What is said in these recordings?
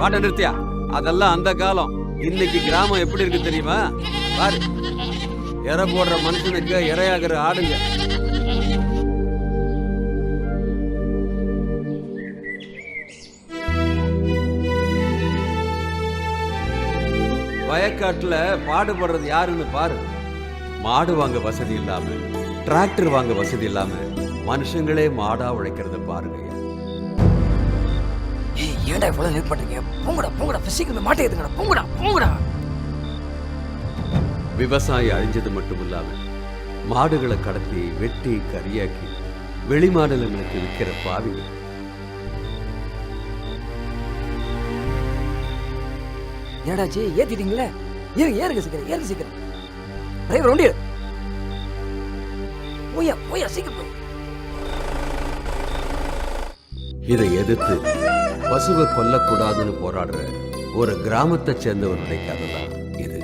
பாட்ட நிறுத்தியா? அதெல்லாம் அந்த காலம். இன்னைக்கு கிராமம் எப்படி இருக்கு தெரியுமா? பாரு. இறை போடுற மனுஷனுக்கு இரையாகிற ஆடுங்க. வயக்காட்டுல பாடுபடுறது யாருன்னு பாரு. மாடு வாங்க வசதி இல்லாம டிராக்டர் வாங்க வசதி இல்லாம மனுஷங்களே மாடா உழைக்கிறத பாருங்க. ஏன்டா இவ்வளவு லேட் பண்றீங்க? போங்கடா போங்கடா சீக்கிரம் மாட்டே ஏத்துங்கடா போங்கடா போங்கடா. விவசாயி அழிஞ்சது மட்டும் இல்லாம மாடுகளை கடத்தி வெட்டி கரியாக்கி வெளி மாநிலங்களுக்கு விற்கிற பாவிங்க ஏடாச்சு ஏத்திட்டீங்களே? ஏறுங்க ஏறுங்க சீக்கிரம் ஏறுங்க சீக்கிரம். டிரைவர் வண்டி. போயா போயா சீக்கிரம் இதை எதிர்த்து பசுவை கொல்லக்கூடாதுன்னு போராடுற ஒரு கிராமத்தை சேர்ந்தவனுடைய கதை தான் இது?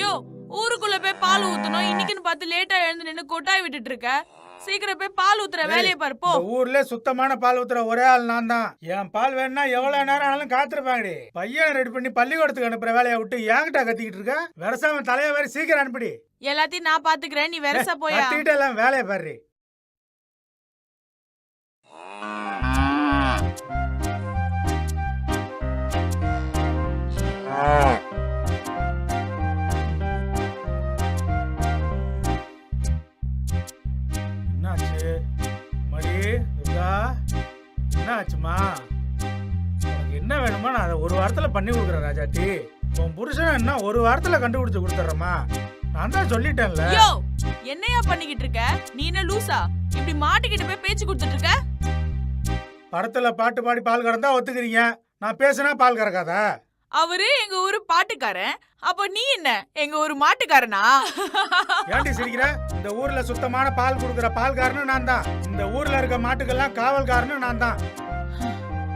யோ ஊருக்குள்ள போய் பால் ஊத்தணும். இன்னைக்குன்னு பார்த்து லேட்டா எழுந்து நின்னு கொட்டாய் விட்டுட்டு இருக்க. சீக்கிரம் போய் பால் ஊத்துற வேலையை பாரு போ. இந்த ஊர்ல சுத்தமான பால் ஊத்துற ஒரே ஆள் நான் தான். என் பால் வேணும்னா எவ்வளவு நேரம் ஆனாலும் காத்திருப்பாங்கடி. பையன் ரெடி பண்ணி பள்ளிக்கூடத்துக்கு அனுப்புற வேலையை விட்டு ஏங்கிட்ட கத்திக்கிட்டு இருக்க? வரசாம தலைய வேற சீக்கிரம் அனுப்பிடி. எல்லாத்தையும் நான் பாத்துக்கிறேன் நீ வெரசா போயா? கத்திக்கிட்டு எல்லாம் வேலையை பாரு. என்னாச்சு என்னாச்சுமா உனக்கு என்ன வேணுமோ நான் அதை ஒரு வாரத்துல பண்ணி கொடுக்குறேன் ராஜாட்டி உன் புருஷன் என்ன ஒரு வாரத்துல கண்டுபிடிச்சு கொடுத்துட்றேம்மா. நான் தான் சொல்லிட்டேன்ல. யோ என்னையா பண்ணிக்கிட்டு இருக்க? நீ என்ன லூசா? இப்படி மாட்டிக்கிட்டு போய் பேச்சு கொடுத்துட்டு இருக்க? படத்துல பாட்டு பாடி பால் கறந்தா ஒத்துக்கிறீங்க. நான் பேசினா பால் கறக்காதா. அவரு எங்க ஊரு பாட்டுக்காரன். அப்ப நீ என்ன? எங்க ஊரு மாட்டுக்காரனா? ஏன்டி சிரிக்கிற? இந்த ஊர்ல சுத்தமான பால் கொடுக்குற பால்காரனும் நான் தான். இந்த ஊர்ல இருக்க மாட்டுக்கெல்லாம் காவல்காரனும் நான் தான்.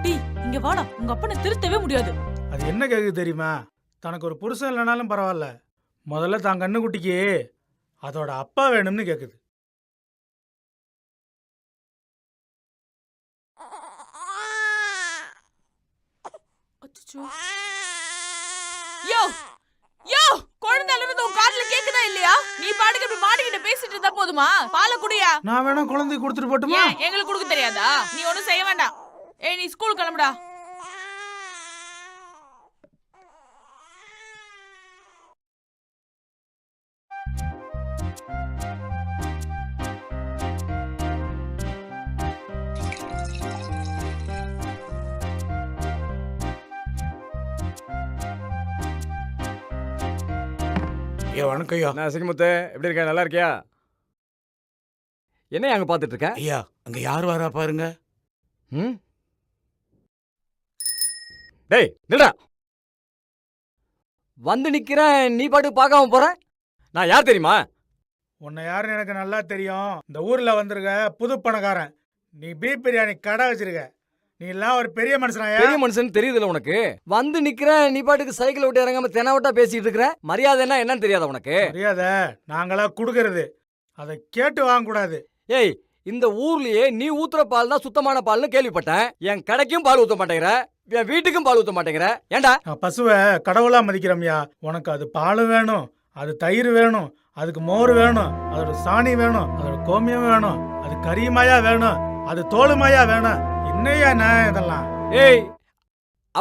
டீ இங்க வாடா. உங்க அப்பனை திருத்தவே முடியாது. அது என்ன கேக்குது தெரியுமா? தனக்கு ஒரு புருஷன் இல்லைனாலும் பரவாயில்ல. முதல்ல தான் கண்ணுக்குட்டிக்கு அதோட அப்பா வேணும்னு கேக்குது. அச்சச்சோ. யோ! யோ! குழந்தை அழுறது உன் காதுல கேக்குதா இல்லையா? நீ பாட்டுக்கு இப்படி மாடிக்கிட்ட பேசிட்டு இருந்தா போதுமா? பாலை குடியா? நான் வேணா குழந்தைக்கு கொடுத்துட்டு போட்டுமா? ஏன் எங்களுக்கு கொடுக்க தெரியாதா? நீ ஒண்ணும் செய்ய வேண்டாம். ஏய் நீ ஸ்கூல் கிளம்புடா. ஐயா வணக்கம் ஐயா நான் சிங்கமுத்து எப்படி இருக்க? நல்லா இருக்கியா? என்ன அங்க பாத்துட்டு இருக்க? ஐயா அங்க யார் வரா பாருங்க? ம்? டேய் நில்றா வந்து நிக்கிறேன். நீ பாட்டு பார்க்காம போற? நான் யார் தெரியுமா? உன்னை யாருன்னு எனக்கு நல்லா தெரியும். இந்த ஊர்ல வந்திருக்க புது பணக்காரன். நீ பீப் பிரியாணி கடை வச்சிருக்க. நீ எல்லாம் ஒரு பெரிய மனுஷனாயா? பெரிய மனுஷன் தெரியுதுல உனக்கு? வந்து நிக்கிறேன் நீ பாட்டுக்கு சைக்கிள் விட்டு இறங்காம தெனாவட்டா பேசிட்டு இருக்கிற மரியாதைன்னா என்னன்னு தெரியாதா உனக்கு? தெரியாத நாங்களா குடுக்கறது. அதை கேட்டு வாங்க கூடாது. ஏய் இந்த ஊர்லயே நீ ஊத்துற பால் தான் சுத்தமான பால்னு கேள்விப்பட்டேன். என் கடைக்கும் பால் ஊத்த மாட்டேங்கிற. என் வீட்டுக்கும் பால் ஊத்த மாட்டேங்கிற. ஏன்டா நான் பசுவை கடவுளா மதிக்கிறோம்யா. உனக்கு அது பால் வேணும் அது தயிர் வேணும் அதுக்கு மோர் வேணும் அதோட சாணி வேணும் அதோட கோமியம் வேணும் அது கரிமாயா வேணும் அது தோலுமாயா வேணும். என்னையா நான் இதெல்லாம்? ஏய்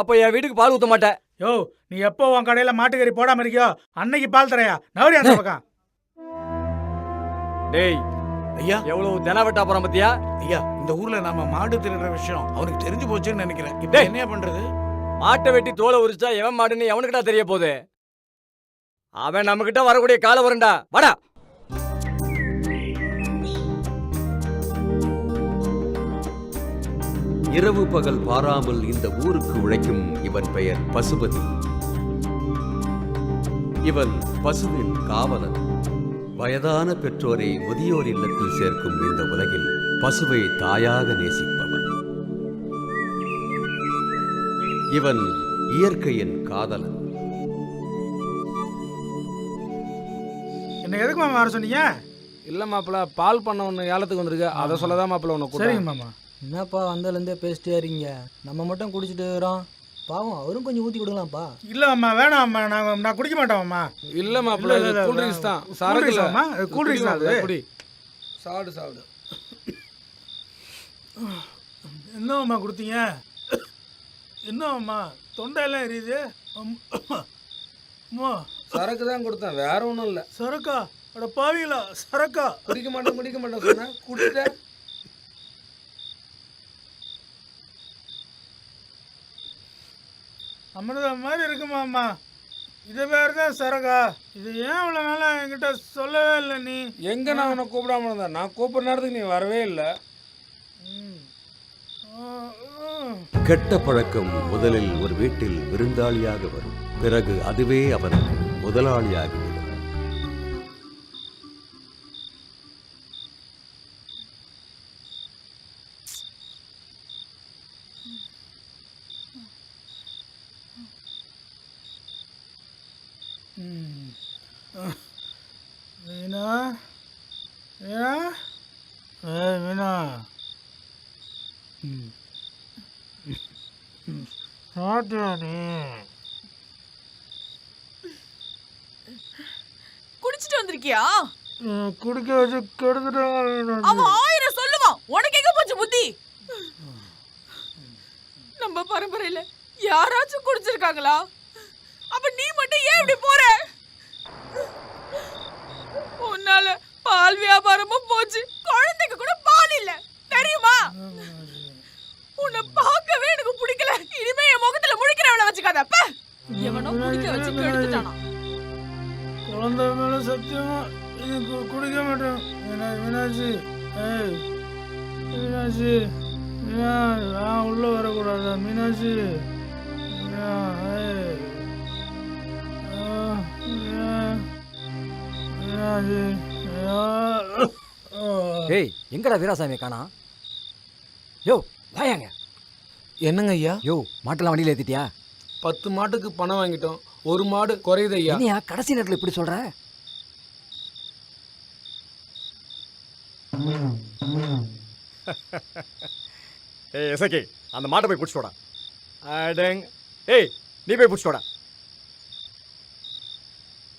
அப்ப என் வீட்டுக்கு பால் ஊத்த மாட்டேன். யோ நீ எப்போ உன் கடையில மாட்டுக்கறி போடாம இருக்கியோ அன்னைக்கு பால் தரையா? நவரி அந்த பக்கம். டேய் ஐயா. எவ்வளவு தெனாவட்டா போறான் பத்தியா? ஐயா இந்த ஊர்ல நாம மாடு திருடுற விஷயம் அவனுக்கு தெரிஞ்சு போச்சுன்னு நினைக்கிறேன். இப்ப டேய். என்ன பண்றது? மாட்டை வெட்டி தோலை உரிச்சா எவன் மாடுன்னு எவனுக்கிட்ட தெரிய போகுது? அவன் நம்ம கிட்ட வரக்கூடிய காலம் வரும்டா வாடா. இரவு பகல் பாராமல் இந்த ஊருக்கு உழைக்கும் இவன் பெயர் பசுபதி. இவன் பசுவின் காவலன். வயதான பெற்றோரை முதியோர் இல்லத்தில் சேர்க்கும் இந்த உலகில் பசுவை தாயாக நேசிப்பவன். இவன் இயற்கையின் காதலன். என்ன எதுக்கு மாமா வர சொன்னீங்க? இல்ல மாப்பிள பால் பண்ண ஒன்று ஏலத்துக்கு வந்திருக்கு. அதை சொல்லதான் மாப்பிள உன்னை கூட சரிங்க மாமா. என்னப்பா வந்ததுலேருந்தே பேசிட்டே இருக்கீங்க நம்ம மட்டும் குடிச்சிட்டு இருக்கிறோம். பாவம் அவரும் கொஞ்சம் ஊற்றி கொடுக்கலாம்ப்பா. இல்ல அம்மா வேணாம் அம்மா. நான் நான் குடிக்க மாட்டேன் அம்மா. இல்ல மாப்பிள இல்ல, இல்ல, கூல் ட்ரிங்க்ஸ் தான். சரக்கு drinks இல்ல ஆமா? cool drinks தான் அது. குடி. சாப்பிடு சாப்பிடு. என்ன அம்மா கொடுத்தீங்க? என்ன அம்மா தொண்டையெல்லாம் எரியுது. அம்- அம்மா. சரக்கு தான் கொடுத்தேன் வேற ஒன்றும் இல்லை. சரக்கா? அட பாவீங்களா சரக்கா? குடிக்க மாட்டேன் குடிக்க மாட்டேன் சொன்னேன். குடிச்சிட்டேன். அமிர்தம் மாதிரி இருக்குமா அம்மா இது பேர் தான் சரக்கா இது ஏன் இவ்வளோ நாளாக என்கிட்ட சொல்லவே இல்லை நீ? எங்க நான் உன்னை கூப்பிடாம இருந்தேன்? நான் கூப்பிடுற நேரத்துக்கு நீ வரவே இல்லை. கெட்ட பழக்கம் முதலில் ஒரு வீட்டில் விருந்தாளியாக வரும். பிறகு அதுவே அவருக்கு முதலாளியாகிவிடும். நீ குடிச்சிட்டு வந்திருக்கியா? குடிக்க வச்சு கெடுத்துட்டாங்க. அவன் ஆயிரம் சொல்லுவான். உனக்கு எங்க போச்சு புத்தி? நம்ம பரம்பரையில யாராச்சும் குடிச்சிருக்காங்களா? அப்ப நீ மட்டும் ஏன் இப்படி போற? உன்னால பால் வியாபாரமும் போச்சு. குழந்தைக்கு கூட பால் இல்ல. தெரியுமா உன்னை பார்க்கவே எனக்கு பிடிக்கல இனிமே என் முகத்துல முழிக்கிறவள வச்சுக்காத. அப்ப எவனோ குடிக்க வச்சு கெடுத்துட்டானா. குழந்தை மேல சத்தியமா இது குடிக்க மாட்டேன். மீனா மீனாட்சி ஏய் மீனாட்சி மீனா நான் உள்ள வரக்கூடாதா. மீனாட்சி மீனா ஏய் ஆ, மீனா மீனாட்சி ஆ, ஆ. ஏய் எங்கடா வீராசாமியை காணா? யோ வாயாங்க. என்னங்க ஐயா யோ மாட்டெல்லாம் வண்டியில் ஏற்றிட்டியா பத்து மாட்டுக்கு பணம் வாங்கிட்டோம். ஒரு மாடு குறையுது ஐயா என்னையா கடைசி நேரத்தில் இப்படி சொல்ற? ஏய் எசக்கி அந்த மாட்டை போய் பிடிச்சிட்டு வாடா. அடங் ஏய் நீ போய் பிடிச்சிட்டு வாடா.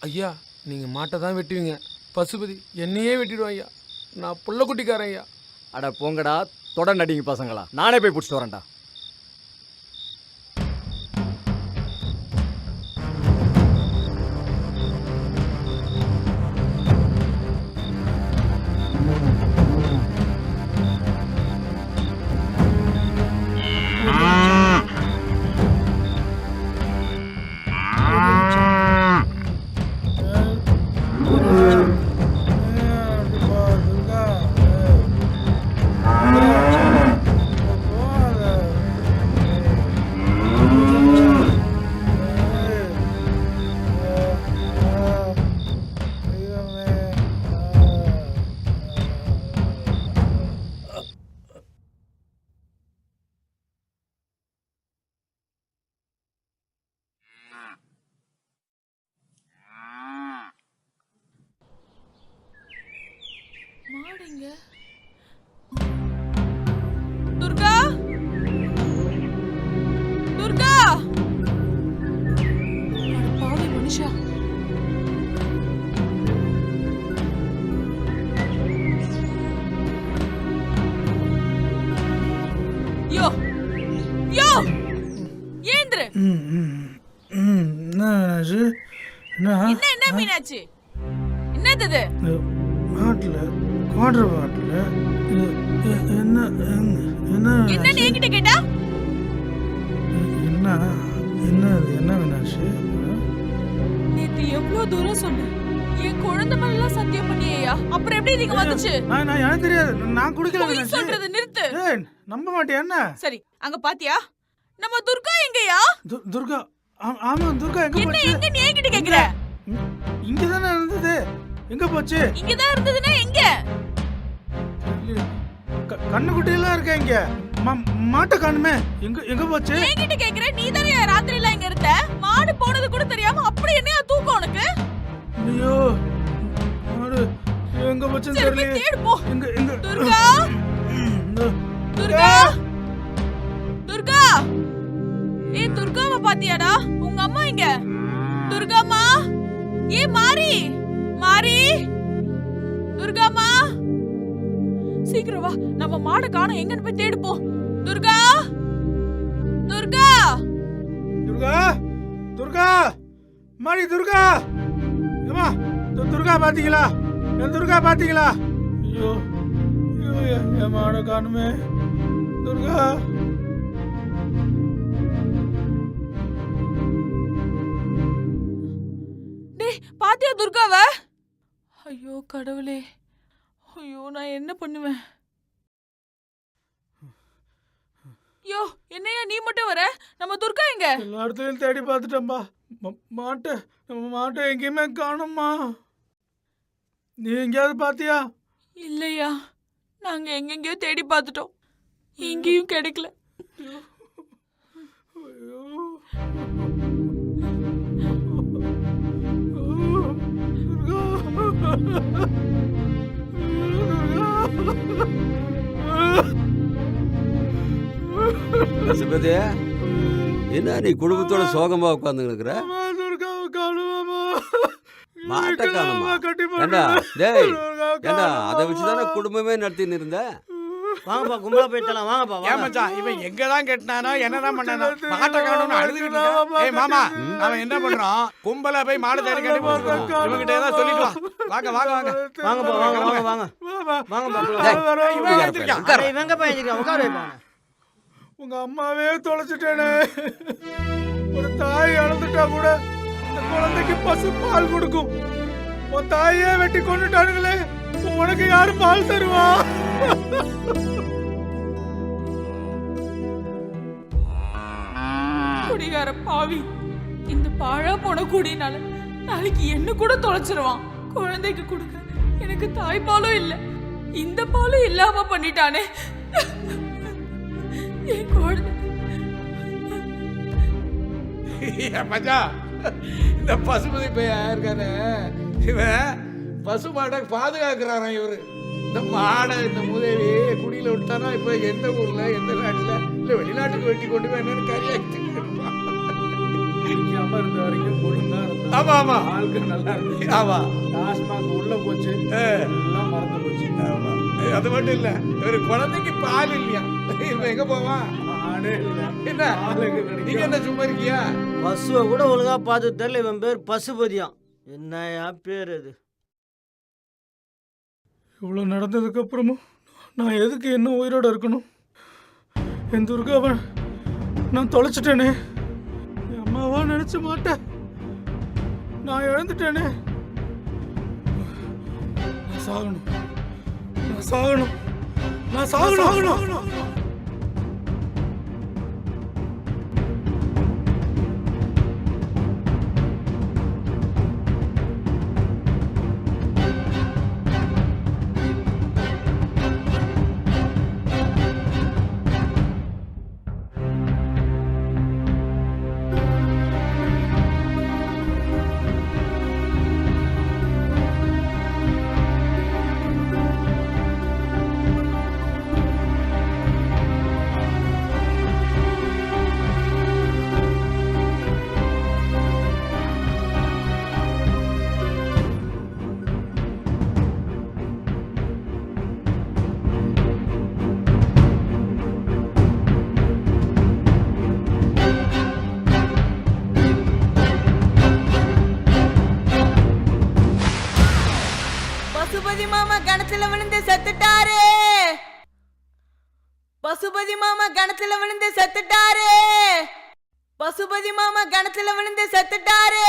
ஐயா நீங்க மாட்டை தான் வெட்டுவீங்க. பசுபதி என்னையே வெட்டிடுவோம் ஐயா நான் புள்ள குட்டிக்காரன் ஐயா. அட போங்கடா தொடர் நடிங்க பசங்களா. நானே போய் பிடிச்சிட்டு வரேன்டா. என்ன மீனாட்சி என்னது இது? பாட்டில் குவார்டர் எ- என்ன என்ன- என்ன என்கிட்ட கேட்டா? என்ன என்ன என்ன மீனாட்சி நேத்து எவ்வளவு தூரம் சொன்னேன். என் குழந்தை மேலாம் சத்தியம் பண்ணியா அப்புறம் எப்படி நீங்க வந்துச்சு? நான் நான் எனக்கு தெரியாது. நான் குடிக்கல மீனாட்சி சொல்றது நிறுத்து. நம்ப மாட்டியா என்ன? சரி அங்க பாத்தியா? நம்ம துர்கா எங்கயா? துர்கா ஆமா துர்கா எங்க என்ன போச்சு? எங்க நீ என்கிட்ட கேக்குற? இங்க தானே இருந்தது. எங்க போச்சு? இங்கதான் இருந்ததுன்னா எங்க? தெரியல. க- கண்ணுக்குட்டியெல்லாம் இருக்கா இங்க? மாட்டை காணுமே. எங்க எங்க போச்சு? என்கிட்ட கேக்குற நீ தானே ராத்திரி எல்லாம் இங்க இருந்த? மாடு போனது கூட தெரியாம அப்படி என்னையா தூக்கம் உனக்கு? ஐயோ மாடு எங்க போச்சுன்னு தெரியல தேடு போ. எங்க எங்க துர்கா! துர்கா! துர்கா! ஏய் துர்காவை பாத்தியாடா? உங்க அம்மா இங்க துர்காமா ஏ மாரி மாரி துர்காமா சீக்கிரம் வா. நம்ம மாடு காணோம். எங்கன்னு போய் தேடுப்போம் துர்கா! துர்கா! துர்கா! துர்கா! மாரி துர்கா! ஏமா துர்கா பாத்தீங்களா? என் துர்கா பாத்தீங்களா? ஐயோ ஐயோ என் மாட காணுமே. துர்கா! பாத்தியா துர்காவ? ஐயோ கடவுளே. ஐயோ நான் என்ன பண்ணுவேன்? ஐயோ என்னையா நீ மட்டும் வர? நம்ம துர்கா எங்க? எல்லா இடத்துலயும் தேடி பார்த்துட்டேன்பா. ம- மாட்டை நம்ம மாட்டை எங்கேயுமே காணும்மா. நீ எங்கேயாவது பாத்தியா? இல்லையா. நாங்க எங்கெங்கயோ தேடி பார்த்துட்டோம். எங்கேயும் கிடைக்கல. பசுபதி என்ன நீ குடும்பத்தோட சோகமா உட்கார்ந்து இருக்கிற மாட்டை காணுமா? ஏண்டா டேய் ஏண்டா அதை வச்சுதானே குடும்பமே நடத்தின்னு இருந்தேன் வாங்கப்பா கும்பலா போயிட்டலாம் வாங்கப்பா ஏன் வாங்க. மச்சான் இவன் எங்கதான் கட்டினானோ என்னதான் பண்ணானோ? மாட்டை காணும்னு அழுதுகிட்டு. ஏய் மாமா நாம என்ன பண்றோம் கும்பலா போய் மாடு தேடி கட்டி போட்டுருக்கோம் இவங்கிட்ட ஏதாவது சொல்லிட்டு வாங்க வாங்க வாங்க. வாங்கப்பா வாங்க வாங்க வாங்க. வாங்கப்பா இவன். எழுந்திருக்கான். இவங்க பையன் உட்கார வைப்பாங்க உங்க அம்மாவே தொலைச்சிட்டேனே. ஒரு தாய் இழந்துட்டா கூட இந்த குழந்தைக்கு பசு பால் கொடுக்கும். உன் தாயே வெட்டி கொண்டுட்டானுங்களே உனக்கு யாரு பால் தருவா? குடிகார பாவி இந்த பாழா போன குடினால நாளைக்கு என்ன கூட தொலைச்சிருவான். குழந்தைக்கு கொடுக்க எனக்கு தாய்ப்பாலும் இல்ல. இந்த பாலும் இல்லாம பண்ணிட்டானே. என் குழந்தை. ஏன் இந்த பசுமதி பையன் இருக்கானே? இவன் பசுமாட்டை பாதுகாக்கிறாரான் இவரு. இந்த மாடை இந்த முதலி குடியில விட்டானா இப்ப எந்த ஊர்ல எந்த நாட்டுல? இல்ல வெளிநாட்டுக்கு வெட்டி கொண்டு போய் என்னன்னு அம்மா இருந்த வரைக்கும் ஒழுங்கா இருந்தா. ஆமா ஆமா. ஆளுக்கு நல்லா இருந்துச்சு. ஆமா. டாஸ்மாக் உள்ள போச்சு. ஏ. எல்லாம் மறந்து போச்சு. ஆமா. அது மட்டும் இல்ல ஒரு குழந்தைக்கு பால் இல்லையா? எங்க போவான்? ஆடே இல்ல. என்ன. நீங்க என்ன சும்மா இருக்கியா? பசுவை கூட ஒழுங்கா பார்த்து தெரியல இவன் பேர் பசுபதியாம். என்னயா பேர் அது? இவ்வளோ நடந்ததுக்கப்புறமும் நான் எதுக்கு என்ன உயிரோட இருக்கணும்? என் துர்காவை நான் தொலைச்சிட்டேனே. என் அம்மாவா நினச்ச மாட்டேன். நான் இழந்துட்டேனே. நான் சாகணும். நான் சாகணும். நான் சாகணும். கணத்துல விழுந்து செத்துட்டாரு.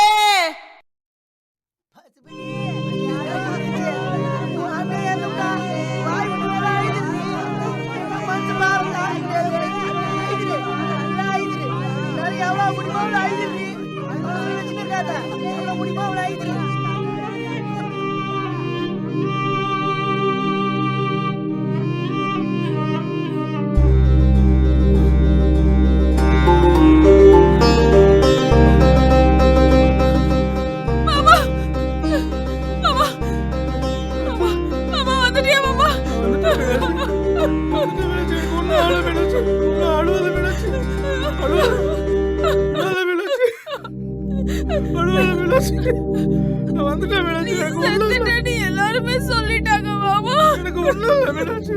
நான் வந்துட்டேன் மீனாட்சி எல்லாருமே சொல்லிட்டாங்க மாமா. எனக்கு ஒண்ணும் இல்ல மீனாட்சி.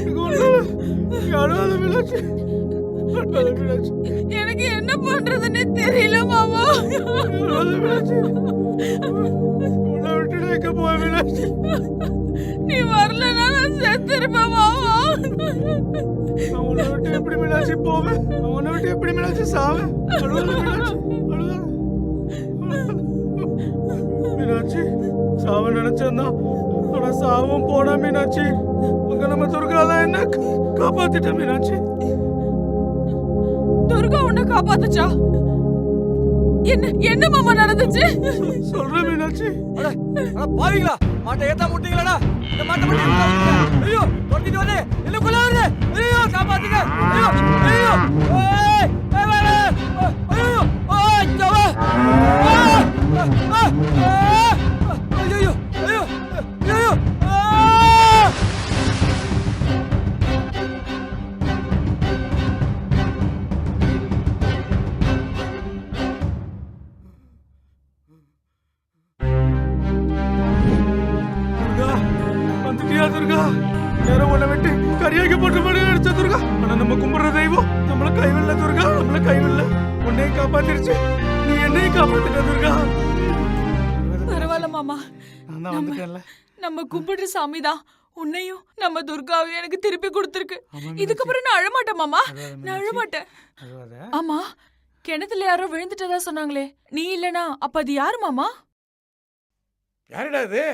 எனக்கு ஒண்ணும் இல்ல. நீ அழுவாத மீனாட்சி. அழுவாத மீனாட்சி. எனக்கு என்ன பண்றதுன்னு தெரியல மாமா. உன்னை எங்க மீனாட்சி? நீ வரலன்னா நான் செத்துருப்பேன் மாமா. உன்னை விட்டு எப்படி மீனாட்சி போவேன்? உன்னை விட்டு எப்படி மீனாட்சி சாவேன்? அழுவாத மீனாட்சி. சாவ நினைச்சேன்தான் ஆனா சாவும் போனா மீனாட்சி அங்க நம்ம துர்கால என்ன காப்பாத்திட்ட மீனாட்சி. துர்கா உன்னை காப்பாத்துச்சா? என்ன என்ன மாமா நடந்துச்சு? சொல்றேன் மீனாட்சி. அட பாவிங்களா? மாட்டை ஏத்தா முட்டீங்களா இந்த மாட்டை மட்டும். ஐயோ தொட்டிட்டு வருது இல்ல கொள்ள வருது ஐயோ காப்பாத்துங்க. ஐயோ ஐயோ. ஏய் ஏய் ஐயோ ஓய் ஜவா. ஐயோ கரியாக்கி போட்டு மாதிரி அடிச்ச துர்கா? ஆனா நம்ம கும்பிடுற தெய்வம் நம்மள கைவில்ல துர்கா நம்மள கைவில்ல உன்னையும் காப்பாத்திருச்சு. நீ என்னையும் காப்பாத்திட்ட துர்கா. பரவாயில்ல மாமா. நான் தான் வந்துட்டேன்ல. நம்ம கும்பிடுற சாமி தான். உன்னையும் நம்ம துர்காவையும் எனக்கு திருப்பி கொடுத்துருக்கு. இதுக்கப்புறம் நான் அழமாட்டேன் மாமா. நான். அழமாட்டேன். ஆமா கிணத்துல யாரோ விழுந்துட்டதா சொன்னாங்களே. நீ இல்லனா அப்ப அது யாரு மாமா? யாருடா இது?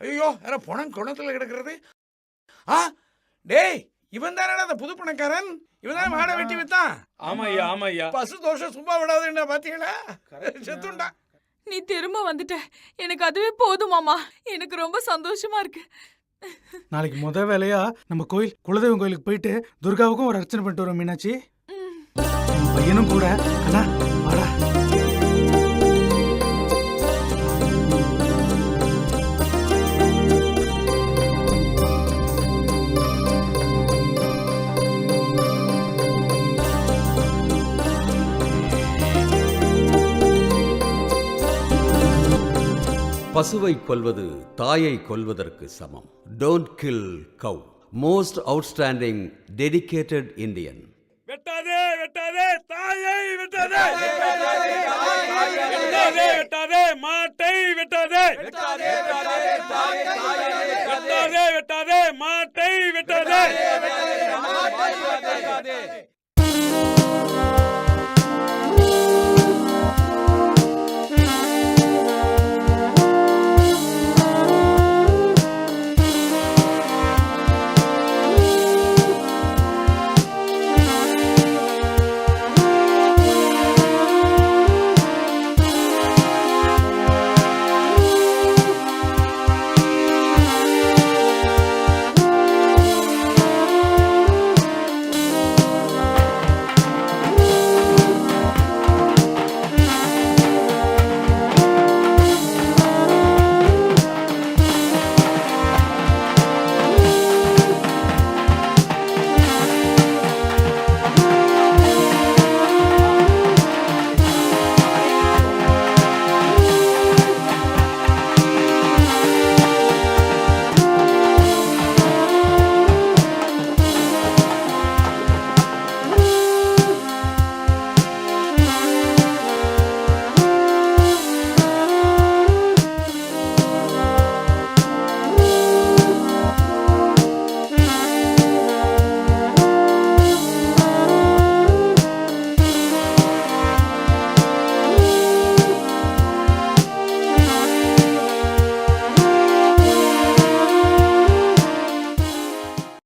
ஐயோ யாரோ பணம் குணத்துல கிடக்கிறது? ஆ? டேய் இவன் தானடா அந்த புது பணக்காரன் இவன் தான் மாடை வெட்டி வித்தான் ஆமா ஐயா ஆமா ஐயா பசு தோஷம் சும்மா விடாதுன்னா பாத்தீங்களா? செத்துண்டா. நீ திரும்ப வந்துட்ட. எனக்கு அதுவே போதும் மாமா. எனக்கு ரொம்ப சந்தோஷமா இருக்கு. நாளைக்கு முத வேலையா நம்ம கோயில் குலதெய்வம் கோயிலுக்கு போயிட்டு துர்காவுக்கும் ஒரு அர்ச்சனை பண்ணிட்டு வரோம் மீனாட்சி. பையனும் கூட. அண்ணா பசுவை கொல்வது தாயை கொல்வதற்கு சமம். Don't kill cow most outstanding dedicated Indian வெட்டாதே வெட்டாதே தாயை வெட்டாதே. வெட்டாதே வெட்டாதே மாட்டை வெட்டாதே. வெட்டாதே வெட்டாதே மாட்டை வெட்டாதே.